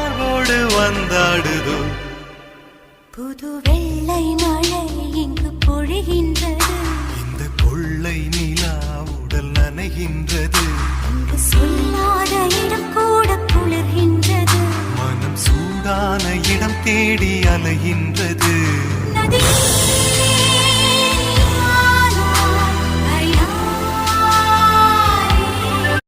மார்போடு வந்தாடுதோ? புது வெள்ளை மழை இங்கு பொழிகின்றது. இந்த கொள்ளை நிலா உடல் நனைகின்றது. இங்கு சொல்லாத இடம் கூட குளிர்கின்றது. மனம் சூடான இடம் தேடி அலைகின்றது.